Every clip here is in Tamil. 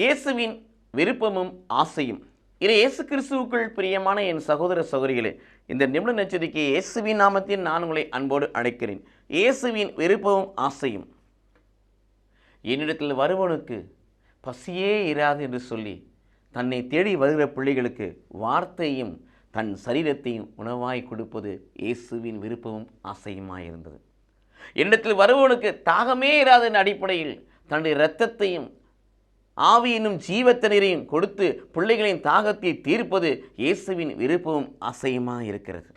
இயேசுவின் விருப்பமும் ஆசையும். இது இயேசு கிறிஸ்துவுக்குள் பிரியமான என் சகோதர சகோதரிகளே இந்த நிமிட நச்சரிக்கை இயேசுவின் நாமத்தில் நான் உங்களை அன்போடு அழைக்கிறேன். இயேசுவின் விருப்பமும் ஆசையும். என்னிடத்தில் வருவனுக்கு பசியே இராது என்று சொல்லி தன்னை தேடி வருகிற பிள்ளைகளுக்கு வார்த்தையும் தன் சரீரத்தையும் உணவாய் கொடுப்பது இயேசுவின் விருப்பமும் ஆசையுமாயிருந்தது. என்னிடத்தில் வருவனுக்கு தாகமே இராத அடிப்படையில் தன்னுடைய இரத்தத்தையும் ஆவியினும் ஜீவத்தனரையும் கொடுத்து பிள்ளைகளின் தாகத்தை தீர்ப்பது இயேசுவின் விருப்பமும் ஆசையுமா இருக்கிறது.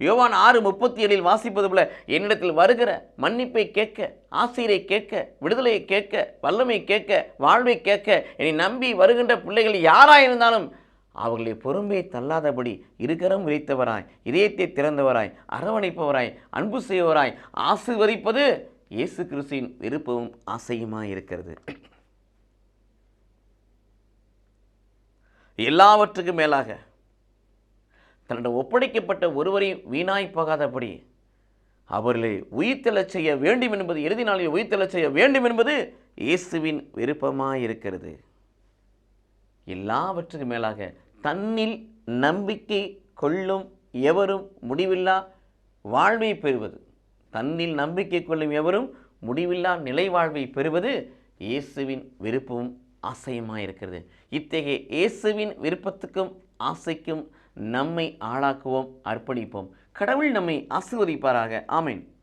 யோவான் ஆறு முப்பத்தி ஏழில் வாசிப்பது போல என்னிடத்தில் வருகிற மன்னிப்பை கேட்க ஆசிரியரை கேட்க விடுதலையை கேட்க வல்லமை கேட்க வாழ்வை கேட்க என்னை நம்பி வருகின்ற பிள்ளைகள் யாராயிருந்தாலும் அவர்களை பொறுமையை தள்ளாதபடி இருக்கரம் விரித்தவராய் இதயத்தை திறந்தவராய் அரவணைப்பவராய் அன்பு செய்வராய் ஆசிர்வதிப்பது இயேசு கிறிஸ்துவின் விருப்பமும் ஆசையுமாக இருக்கிறது. எல்லாவற்றுக்கும் மேலாக தன்னிடம் ஒப்படைக்கப்பட்ட ஒருவரையும் வீணாய் போகாதபடி அவர்களை உயிர்த்தெழச் செய்ய வேண்டும் என்பது இறுதி நாளில் உயிர்த்தெழச் செய்ய வேண்டும் என்பது இயேசுவின் விருப்பமாயிருக்கிறது. எல்லாவற்றுக்கும் மேலாக தன்னில் நம்பிக்கை கொள்ளும் எவரும் முடிவில்லா வாழ்வை பெறுவது. தன்னில் நம்பிக்கை கொள்ளும் எவரும் முடிவில்லா நிலை வாழ்வை பெறுவது இயேசுவின் விருப்பமும் ஆசையுமாயிருக்கிறது இத்தகைய இயேசுவின் விருப்பத்துக்கும் ஆசைக்கும் நம்மை ஆளாக்குவோம் அர்ப்பணிப்போம். கடவுள் நம்மை ஆசீர்வதிப்பாராக. ஆமேன்.